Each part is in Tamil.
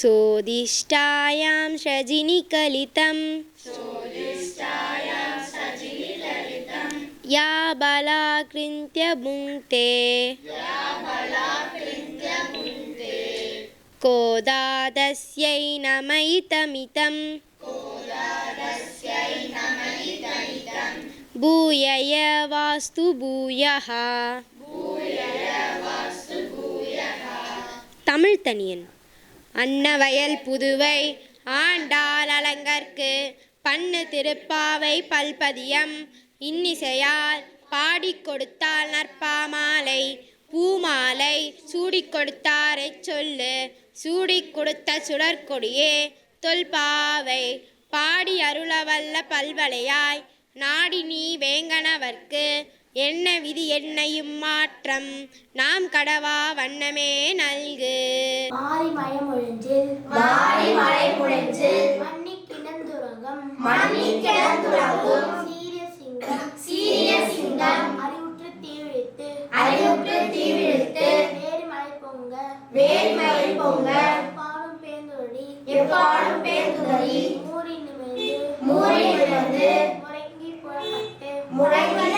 सोदिष्टायां सृजिनिकलितं या बलाकृत्य भुङ्क्ते कोदादस्यै नमयितमितं भूयय वास्तु भूयः தமிழ் தனியன் அன்னவயல் புதுவை ஆண்டாள் அலங்கற்கு பண்ணு திருப்பாவை பல்பதியம் இன்னிசையால் பாடிக் கொடுத்தால் நற்பாமாலை. பூமாலை சூடிக் கொடுத்தாரைச் சொல்லு. சூடிக் கொடுத்த சுடற்கொடியே தொல்பாவை. பாடி அருளவல்ல பல்வளையாய். நாடி நீ வேங்கனவர்க்கு என்ன விதி என்னையும் மாற்றம்? நாம் கடவா வண்ணமே நல்கு. மாறி மயமொழிஞ்சில் மாறி மலை முழஞ்சில் மன்னி கிடந்துறங்கம் மன்னி கிடந்துறங்கும் சீரிய சிங்கம். சீரிய சிங்கம். அறிவுற்று தீவிழித்து. அறிவுற்று தீவிழித்து. வேறு மலை பொங்க. வேல்மயில் பொங்க பாடும் பேந்துழி எப்பாடும் பேர்ந்துதறி மூறி புறப்பட்டு. முழங்கி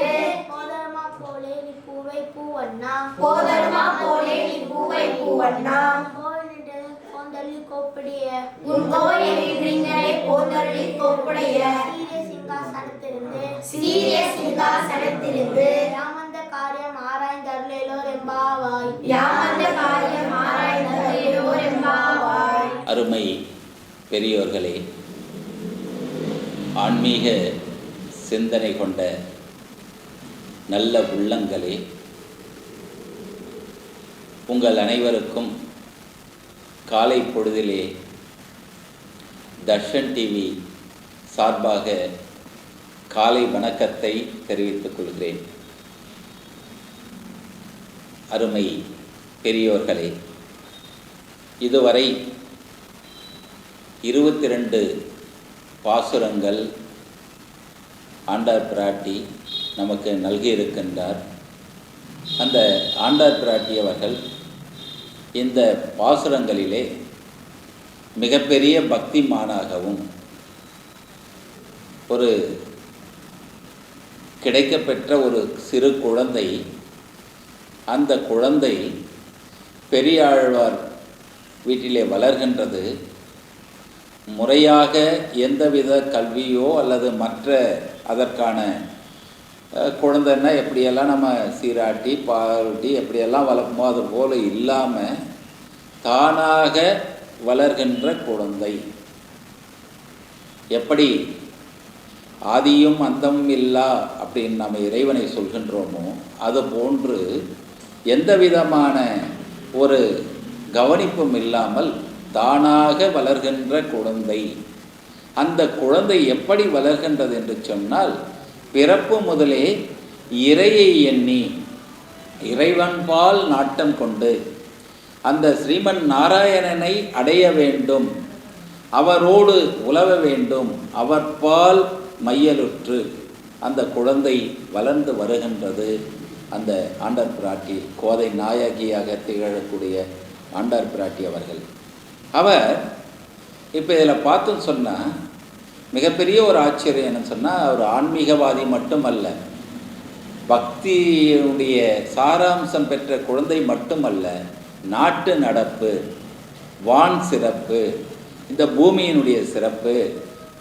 புறப்பட்டு போதரமா போலே நீ பூவை பூவண்ணா. போதருமா போலே நீ பூவை பூவண்ணா. கோவிலிட்டு கோந்தள்ளி கோப்பிடிய. உன் கோயில் விழிஞரை போதருளி கோப்புடைய. சீரிய சிங்காசனத்திலிருந்து. சீரிய சிங்காசனத்திலிருந்து. யாமந்த காரியம் யாமந்த எம்பாவாய். அருமை பெரியோர்களே ஆன்மீக சிந்தனை கொண்ட நல்ல உள்ளங்களே. உங்கள் அனைவருக்கும் காலை பொழுதிலே தர்ஷன் டிவி சார்பாக காலை வணக்கத்தை தெரிவித்துக் கொள்கிறேன். அருமை பெரியோர்களே இதுவரை இருபத்தி ரெண்டு பாசுரங்கள் ஆண்டார் பிராட்டி நமக்கு நல்கியிருக்கின்றார். அந்த ஆண்டார் பிராட்டி அவர்கள் இந்த பாசுரங்களிலே மிகப்பெரிய பக்திமானாகவும் ஒரு கிடைக்கப்பெற்ற ஒரு சிறு குழந்தை அந்த குழந்தை பெரியாழ்வார் வீட்டிலே வளர்கின்றது. முறையாக எந்தவித கல்வியோ அல்லது மற்ற அதற்கான குழந்தைன்னா எப்படியெல்லாம் நம்ம சீராட்டி பாராட்டி எப்படியெல்லாம் வளர்க்குமோ அது போல இல்லாமல் தானாக வளர்கின்ற குழந்தை. எப்படி? ஆதியும் அந்தமும் இல்லா அப்படின்னு நம்ம இறைவனை சொல்கின்றோமோ அது போன்று எந்த விதமான ஒரு கவனிப்பும் இல்லாமல் தானாக வளர்கின்ற குழந்தை. அந்த குழந்தை எப்படி வளர்கின்றது என்று சொன்னால் பிறப்பு முதலே இறையை எண்ணி இறைவன்பால் நாட்டம் கொண்டு அந்த ஸ்ரீமன் நாராயணனை அடைய வேண்டும் அவரோடு உலவ வேண்டும் அவர்பால் மையலுற்று அந்த குழந்தை வளர்ந்து வருகின்றது. அந்த ஆண்டார் பிராட்டி கோதை நாயகியாக திகழக்கூடிய ஆண்டார் பிராட்டி அவர்கள். அவர் இப்போ இதில் பார்த்தோன்னு சொன்னால் மிகப்பெரிய ஒரு ஆச்சரியம் என்னன்னு சொன்னால் அவர் ஆன்மீகவாதி மட்டுமல்ல பக்தியுடைய சாராம்சம் பெற்ற குழந்தை மட்டுமல்ல நாட்டு நடப்பு வான் சிறப்பு இந்த பூமியினுடைய சிறப்பு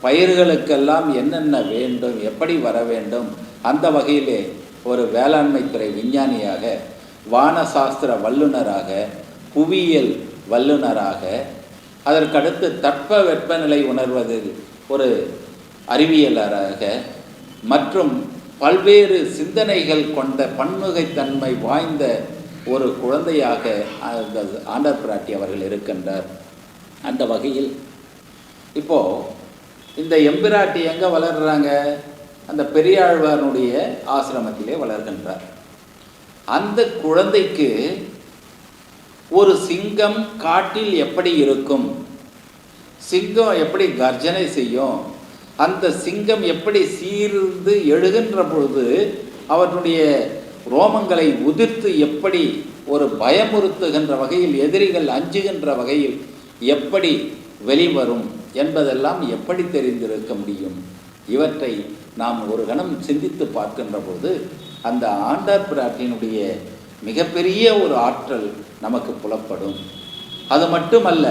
பயிர்களுக்கெல்லாம் என்னென்ன வேண்டும் எப்படி வர வேண்டும் அந்த வகையிலே ஒரு வேளாண்மை துறை விஞ்ஞானியாக வானசாஸ்திர வல்லுனராக புவியியல் வல்லுனராக அதற்கடுத்து தட்ப வெப்பநிலை உணர்வதில் ஒரு அறிவியலராக மற்றும் பல்வேறு சிந்தனைகள் கொண்ட பன்முகைத்தன்மை வாய்ந்த ஒரு குழந்தையாக அந்த ஆண்டர் பிராட்டி அவர்கள் இருக்கின்றார். அந்த வகையில் இப்போது இந்த எம்பிராட்டி எங்கே வளர்கிறாங்க அந்த பெரியாழ்வாருடைய ஆசிரமத்திலே வளர்கின்றார். அந்த குழந்தைக்கு ஒரு சிங்கம் காட்டில் எப்படி இருக்கும்? சிங்கம் எப்படி கர்ஜனை செய்யும் அந்த சிங்கம் எப்படி சீர்ந்து எழுகின்ற பொழுது அவற்றுடைய ரோமங்களை உதிர்த்து எப்படி ஒரு பயமுறுத்துகின்ற வகையில் எதிரிகள் அஞ்சுகின்ற வகையில் எப்படி வெளிவரும் என்பதெல்லாம் எப்படி தெரிந்திருக்க முடியும்? இவற்றை நாம் ஒரு கணம் சிந்தித்து பார்க்கின்ற பொழுது அந்த ஆண்டார் பிராட்டியினுடைய மிகப்பெரிய ஒரு ஆற்றல் நமக்கு புலப்படும். அது மட்டுமல்ல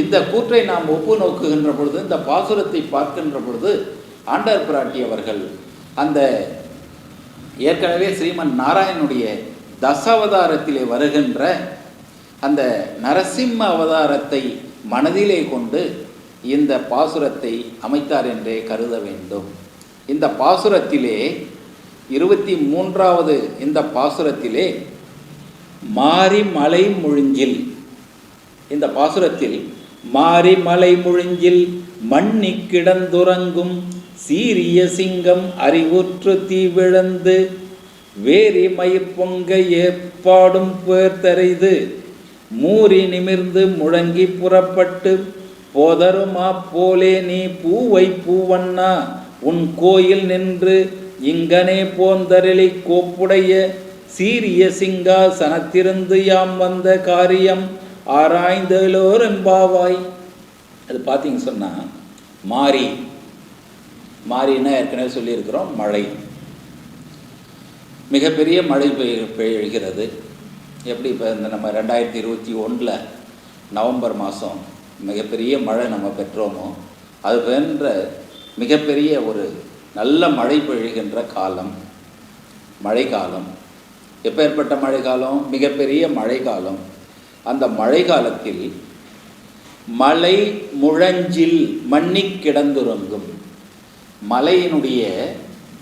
இந்த கூற்றை நாம் ஒப்பு நோக்குகின்ற பொழுது இந்த பாசுரத்தை பார்க்கின்ற பொழுது ஆண்டார் பிராட்டி அவர்கள் அந்த ஏற்கனவே ஸ்ரீமன் நாராயணனுடைய தசாவதாரத்திலே வருகின்ற அந்த நரசிம்ம அவதாரத்தை மனதிலே கொண்டு இந்த பாசுரத்தை அமைத்தார் என்றே கருத வேண்டும். இந்த பாசுரத்திலே இருபத்தி மூன்றாவது இந்த பாசுரத்திலே மாறி மலை முழிஞ்சில் இந்த பாசுரத்தில் மாரி மலை முழிஞ்சில் மண்ணி கிடந்துறங்கும் சீரிய சிங்கம் அறிவுற்று தீவிழந்து வேரி மயிர் பொங்க ஏற்பாடும் பேர்த்தரைது மூறி நிமிர்ந்து முழங்கி புறப்பட்டு போதருமா போலே நீ பூவை பூவண்ணா உன் கோயில் நின்று இங்கனே போந்தரளி கோப்புடைய சீரிய சிங்காசனத்திருந்து யாம் வந்த காரியம். ஆராய்ந்தலோர் என்பாவாய் அது பார்த்தீங்க சொன்னால் மாறி. மாறின்னா ஏற்கனவே சொல்லியிருக்கிறோம் மழை. மிகப்பெரிய மழை பெய் பெய்கிறது. எப்படி இப்போ இந்த நம்ம ரெண்டாயிரத்தி இருபத்தி ஒன்றில் நவம்பர் மாதம் மிகப்பெரிய மழை நம்ம பெற்றோமோ அது போன்ற மிகப்பெரிய ஒரு நல்ல மழை பெய்கின்ற காலம் மழைக்காலம். எப்பேற்பட்ட மழைக்காலம்? மிகப்பெரிய மழைக்காலம். அந்த மழை காலத்தில் மலை முழஞ்சில் மண்ணி கிடந்துறங்கும். மலையினுடைய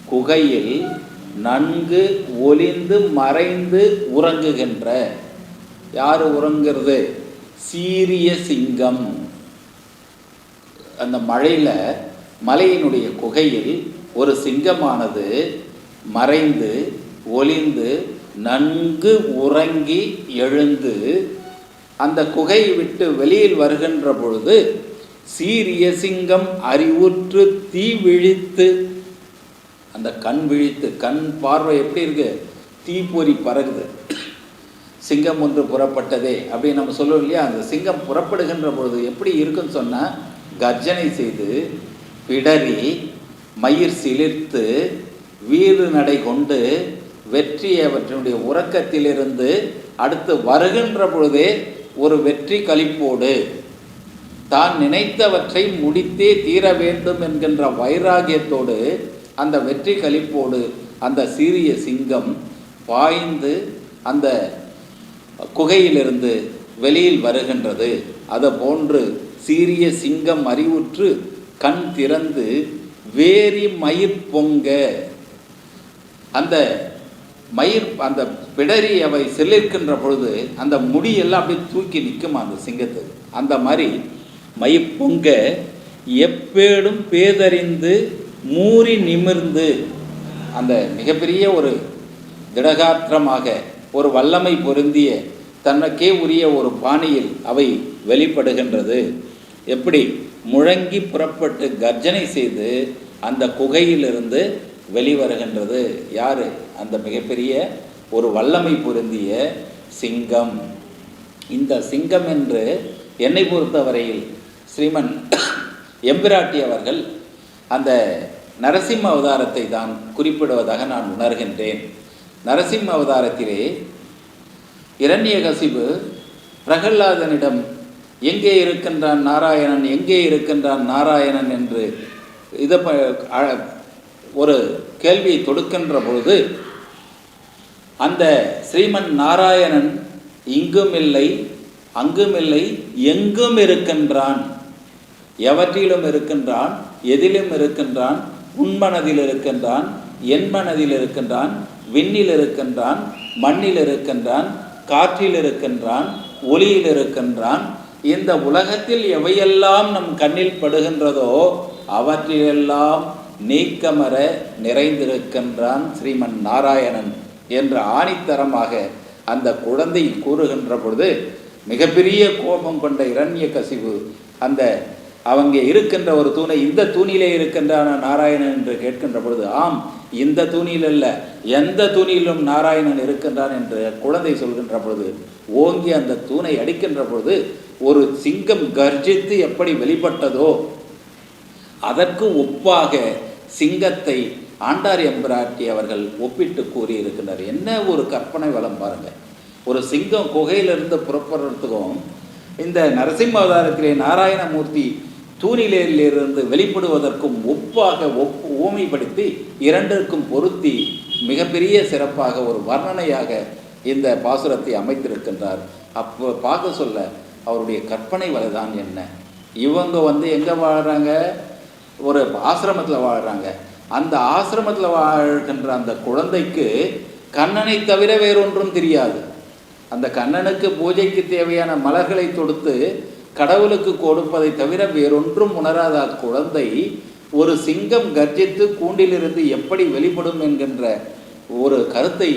குகையில் நன்கு ஒளிந்து மறைந்து உறங்குகின்ற. யார் உறங்குறது? சீரிய சிங்கம். அந்த மழையில் மலையினுடைய குகையில் ஒரு சிங்கமானது மறைந்து ஒளிந்து நன்கு உறங்கி எழுந்து அந்த குகையை விட்டு வெளியில் வருகின்ற பொழுது சீரிய சிங்கம் அறிவுற்று தீ விழித்து அந்த கண் விழித்து கண் பார்வை எப்படி இருக்கு? தீப்பொறி பறகுது சிங்கம் ஒன்று புறப்பட்டதே அப்படின்னு நம்ம சொல்லுவோம் இல்லையா? அந்த சிங்கம் புறப்படுகின்ற பொழுது எப்படி இருக்குன்னு சொன்னால் கர்ஜனை செய்து பிடரி மயிர் சிலிர்த்து வீறு நடை கொண்டு வெற்றி அவற்றினுடைய உறக்கத்திலிருந்து அடுத்து வருகின்ற பொழுதே ஒரு வெற்றி கழிப்போடு தான் நினைத்தவற்றை முடித்தே தீர வேண்டும் என்கின்ற வைராகியத்தோடு அந்த வெற்றி கழிப்போடு அந்த சீரிய சிங்கம் பாய்ந்து அந்த குகையிலிருந்து வெளியில் வருகின்றது. அதை போன்று சீரிய சிங்கம் அறிவுற்று கண் திறந்து வேரி மயிர் பொங்க. அந்த மயிர் அந்த பிடரி அவை செல்லிருக்கின்ற பொழுது அந்த முடியெல்லாம் அப்படியே தூக்கி நிற்குமா அந்த சிங்கத்துக்கு? அந்த மாதிரி மயிர் பொங்க எப்பேடும் பேதறிந்து மூறி நிமிர்ந்து அந்த மிகப்பெரிய ஒரு திடகாத்திரமாக ஒரு வல்லமை பொருந்திய தனக்கே உரிய ஒரு பாணியில் அவை வெளிப்படுகின்றது. எப்படி? முழங்கி புறப்பட்டு கர்ஜனை செய்து அந்த குகையிலிருந்து வெளிவருகின்றது. யாரு? அந்த மிகப்பெரிய ஒரு வல்லமை பொருந்திய சிங்கம். இந்த சிங்கம் என்று என்னை பொறுத்தவரையில் ஸ்ரீமன் எம்பிராட்டி அவர்கள் அந்த நரசிம்ம அவதாரத்தை தான் குறிப்பிடுவதாக நான் உணர்கின்றேன். நரசிம்ம அவதாரத்திலே இரண்யகசிபு பிரகல்லாதனிடம் எங்கே இருக்கின்றான் நாராயணன் எங்கே இருக்கின்றான் நாராயணன் என்று இதை ப அ- ஒரு கேள்வியை தொடுக்கின்ற பொழுது அந்த ஸ்ரீமன் நாராயணன் இங்கும் இல்லை அங்கும் இல்லை எங்கும் இருக்கின்றான். எவற்றிலும் இருக்கின்றான் எதிலும் இருக்கின்றான் உன்மனதில் இருக்கின்றான் என் மனதில் இருக்கின்றான் விண்ணில் இருக்கின்றான் மண்ணில் இருக்கின்றான் காற்றில் இருக்கின்றான் ஒளியில் இருக்கின்றான். இந்த உலகத்தில் எவையெல்லாம் நம் கண்ணில் படுகின்றதோ அவற்றிலெல்லாம் நீக்கமர நிறைந்திருக்கின்றான் ஸ்ரீமன் நாராயணன். என்று ஆணித்தரமாக அந்த குழந்தை கூறுகின்ற பொழுது மிகப்பெரிய கோபம் கொண்ட இரண்ய கசிவு அந்த அவங்க இருக்கின்ற ஒரு தூணை இந்த தூணிலே இருக்கின்றான நாராயணன் என்று கேட்கின்ற பொழுது ஆம் இந்த தூணில் அல்ல எந்த தூணிலும் நாராயணன் இருக்கின்றான் என்று குழந்தை சொல்கின்ற பொழுது ஓங்கி அந்த தூணை அடிக்கின்ற பொழுது ஒரு சிங்கம் கர்ஜித்து எப்படி வெளிப்பட்டதோ அதற்கு ஒப்பாக சிங்கத்தை ஆண்டார் எம்பிராட்டி அவர்கள் ஒப்பிட்டு கூறியிருக்கிறார் என்ன ஒரு கற்பனை வளம் பாருங்க. ஒரு சிங்கம் குகையிலிருந்து புறப்படுறதுக்கும் இந்த நரசிம்ம அவதாரத்திலே நாராயணமூர்த்தி தூணிலேரிலிருந்து வெளிப்படுவதற்கும் ஒப்பாக ஒப் ஓமைப்படுத்தி இரண்டிற்கும் பொருத்தி மிகப்பெரிய சிறப்பாக ஒரு வர்ணனையாக இந்த பாசுரத்தை அமைத்திருக்கின்றார். அப்போ பார்க்க சொல்ல அவருடைய கற்பனை வலைதான் என்ன? இவங்க வந்து எங்கே வாழ்கிறாங்க ஒரு ஆசிரமத்தில் வாழ்கிறாங்க அந்த ஆசிரமத்தில் வாழ்கின்ற அந்த குழந்தைக்கு கண்ணனை தவிர வேறொன்றும் தெரியாது. அந்த கண்ணனுக்கு பூஜைக்கு தேவையான மலர்களை தொடுத்து கடவுளுக்கு கொடுப்பதை தவிர வேறொன்றும் உணராத அக்குழந்தை ஒரு சிங்கம் கர்ஜித்து கூண்டிலிருந்து எப்படி வெளிப்படும் என்கின்ற ஒரு கருத்தை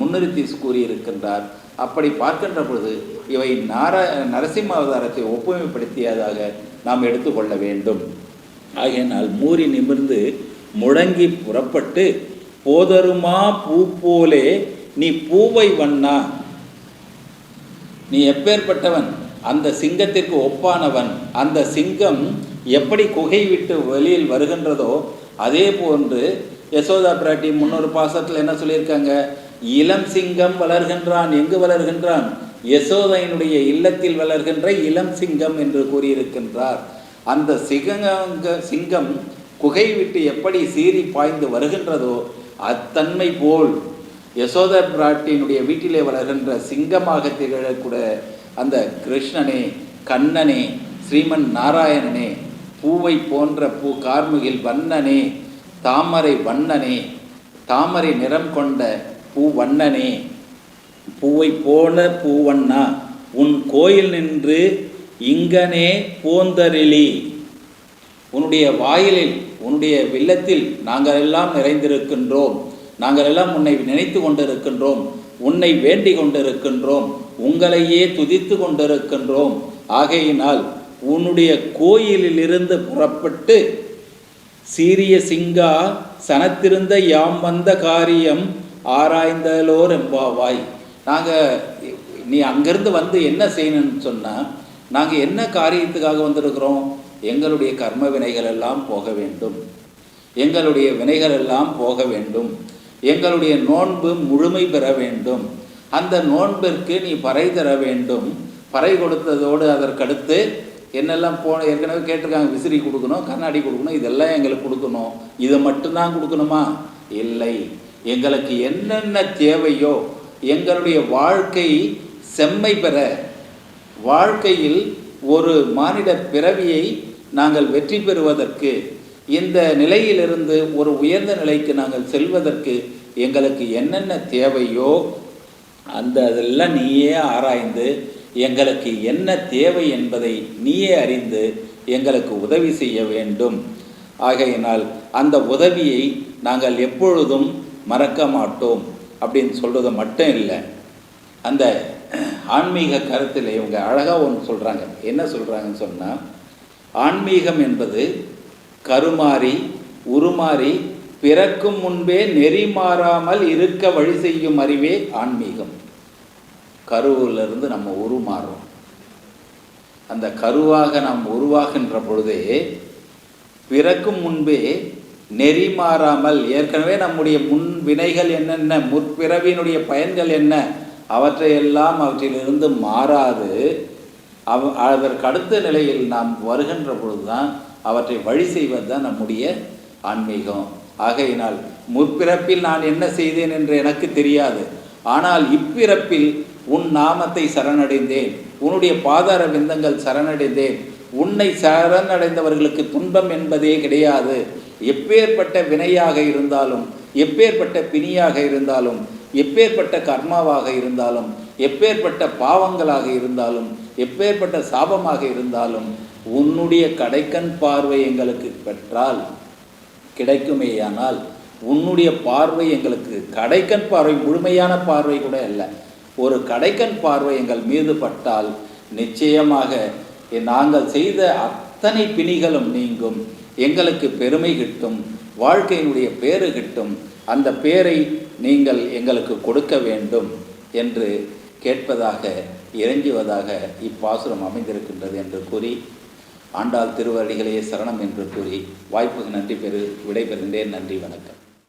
முன்னிறுத்தி கூறியிருக்கின்றார். அப்படி பார்க்கின்ற பொழுது இவை நார நரசிம்ம அவதாரத்தை ஒப்புமைப்படுத்தியதாக நாம் எடுத்துக்கொள்ள வேண்டும். ஆகையினால் மூறி நிமிர்ந்து முழங்கி புறப்பட்டு போதருமா பூ போலே நீ பூவை வண்ணா? நீ எப்பேற்பட்டவன்? அந்த சிங்கத்திற்கு ஒப்பானவன். அந்த சிங்கம் எப்படி குகை விட்டு வெளியில் வருகின்றதோ அதே போன்று யசோதா பிராட்டி முன்னொரு பாசத்தில் என்ன சொல்லியிருக்காங்க? இளம் சிங்கம் வளர்கின்றான். எங்கு வளர்கின்றான்? யசோதையினுடைய இல்லத்தில் வளர்கின்ற இளம் சிங்கம் என்று கூறியிருக்கின்றார். அந்த சிங்கங்க சிங்கம் குகை விட்டு எப்படி சீறி பாய்ந்து வருகின்றதோ அத்தன்மை போல் யசோத பிராட்டியினுடைய வீட்டிலே வளர்கின்ற சிங்கமாக திகழக்கூட அந்த கிருஷ்ணனே கண்ணனே ஸ்ரீமன் நாராயணனே பூவை போன்ற பூ கார்முகில் வண்ணனே தாமரை வண்ணனே தாமரை நிறம் கொண்ட பூ வண்ணனே பூவை போல பூவண்ணா உன் கோயில் நின்று இங்கனே போந்தரிலி உன்னுடைய வாயிலில் உன்னுடைய வில்லத்தில் நாங்கள் எல்லாம் நிறைந்திருக்கின்றோம். நாங்கள் எல்லாம் உன்னை நினைத்து கொண்டிருக்கின்றோம். உன்னை வேண்டி கொண்டிருக்கின்றோம். உங்களையே துதித்து கொண்டிருக்கின்றோம். ஆகையினால் உன்னுடைய கோயிலிலிருந்து புறப்பட்டு சீரிய சிங்கா சனத்திருந்த யாம் வந்த காரியம் ஆராய்ந்தலோர் எம்பாவாய் நாங்கள் நீ அங்கேருந்து வந்து என்ன செய்யணும்னு சொன்னால் நாங்கள் என்ன காரியத்துக்காக வந்திருக்கிறோம்? எங்களுடைய கர்ம வினைகள் எல்லாம் போக வேண்டும். எங்களுடைய வினைகள் எல்லாம் போக வேண்டும். எங்களுடைய நோன்பு முழுமை பெற வேண்டும். அந்த நோன்பிற்கு நீ பறை தர வேண்டும். பறை கொடுத்ததோடு அதற்கடுத்து என்னெல்லாம் போன ஏற்கனவே கேட்டிருக்காங்க விசிறி கொடுக்கணும் கண்ணாடி கொடுக்கணும் இதெல்லாம் எங்களுக்கு கொடுக்கணும். இதை மட்டும்தான் கொடுக்கணுமா? இல்லை. எங்களுக்கு என்னென்ன தேவையோ எங்களுடைய வாழ்க்கை செம்மை பெற வாழ்க்கையில் ஒரு மானிட பிறவியை நாங்கள் வெற்றி பெறுவதற்கு இந்த நிலையிலிருந்து ஒரு உயர்ந்த நிலைக்கு நாங்கள் செல்வதற்கு எங்களுக்கு என்னென்ன தேவையோ அந்த அதெல்லாம் நீயே ஆராய்ந்து எங்களுக்கு என்ன தேவை என்பதை நீயே அறிந்து எங்களுக்கு உதவி செய்ய வேண்டும். ஆகையினால் அந்த உதவியை நாங்கள் எப்பொழுதும் மறக்க மாட்டோம் அப்படின்னு சொல்கிறது மட்டும் இல்லை. அந்த ஆன்மீக கருத்தில் இவங்க அழகாக ஒன்று சொல்கிறாங்க என்ன சொல்கிறாங்கன்னு சொன்னால் ஆன்மீகம் என்பது கருமாறி உருமாறி பிறக்கும் முன்பே நெறி மாறாமல் இருக்க வழி செய்யும் அறிவே ஆன்மீகம். கருவிலிருந்து நம்ம உருமாறுறோம். அந்த கருவாக நாம் உருவாகின்ற பொழுதே பிறக்கும் முன்பே நெறி மாறாமல் ஏற்கனவே நம்முடைய முன் வினைகள் என்னென்ன முற்பிறவியினுடைய பயன்கள் என்ன அவற்றையெல்லாம் அவற்றிலிருந்து மாறாது. அவ அதற்கு அடுத்த நிலையில் நாம் வருகின்ற பொழுதுதான் அவற்றை வழி செய்வது தான் நம்முடைய ஆன்மீகம். ஆகையினால் முற்பிறப்பில் நான் என்ன செய்தேன் என்று எனக்கு தெரியாது. ஆனால் இப்பிறப்பில் உன் நாமத்தை சரணடைந்தேன். உன்னுடைய பாதார விந்தங்கள் சரணடைந்தேன். உன்னை சரணடைந்தவர்களுக்கு துன்பம் என்பதே கிடையாது. எப்பேற்பட்ட வினையாக இருந்தாலும் எப்பேற்பட்ட பிணியாக இருந்தாலும் எப்பேற்பட்ட கர்மாவாக இருந்தாலும் எப்பேற்பட்ட பாவங்களாக இருந்தாலும் எப்பேற்பட்ட சாபமாக இருந்தாலும் உன்னுடைய கடைக்கண் பார்வை எங்களுக்கு பெற்றால் கிடைக்குமேயானால் உன்னுடைய பார்வை எங்களுக்கு கடைக்கண் பார்வை முழுமையான பார்வை கூட அல்ல. ஒரு கடைக்கண் பார்வை எங்கள் மீது பட்டால் நிச்சயமாக நாங்கள் செய்த அத்தனை பிணிகளும் நீங்கும். எங்களுக்கு பெருமை கிட்டும் வாழ்க்கையினுடைய பேறு கிட்டும். அந்த பேரை நீங்கள் எங்களுக்கு கொடுக்க வேண்டும் என்று கேட்பதாக இறங்குவதாக இப்பாசுரம் அமைந்திருக்கின்றது என்று கூறி ஆண்டாள் திருவடிகளே சரணம் என்று கூறி வாய்ப்புக்கு நன்றி பெறு விடைபெறுகின்றேன் நன்றி வணக்கம்.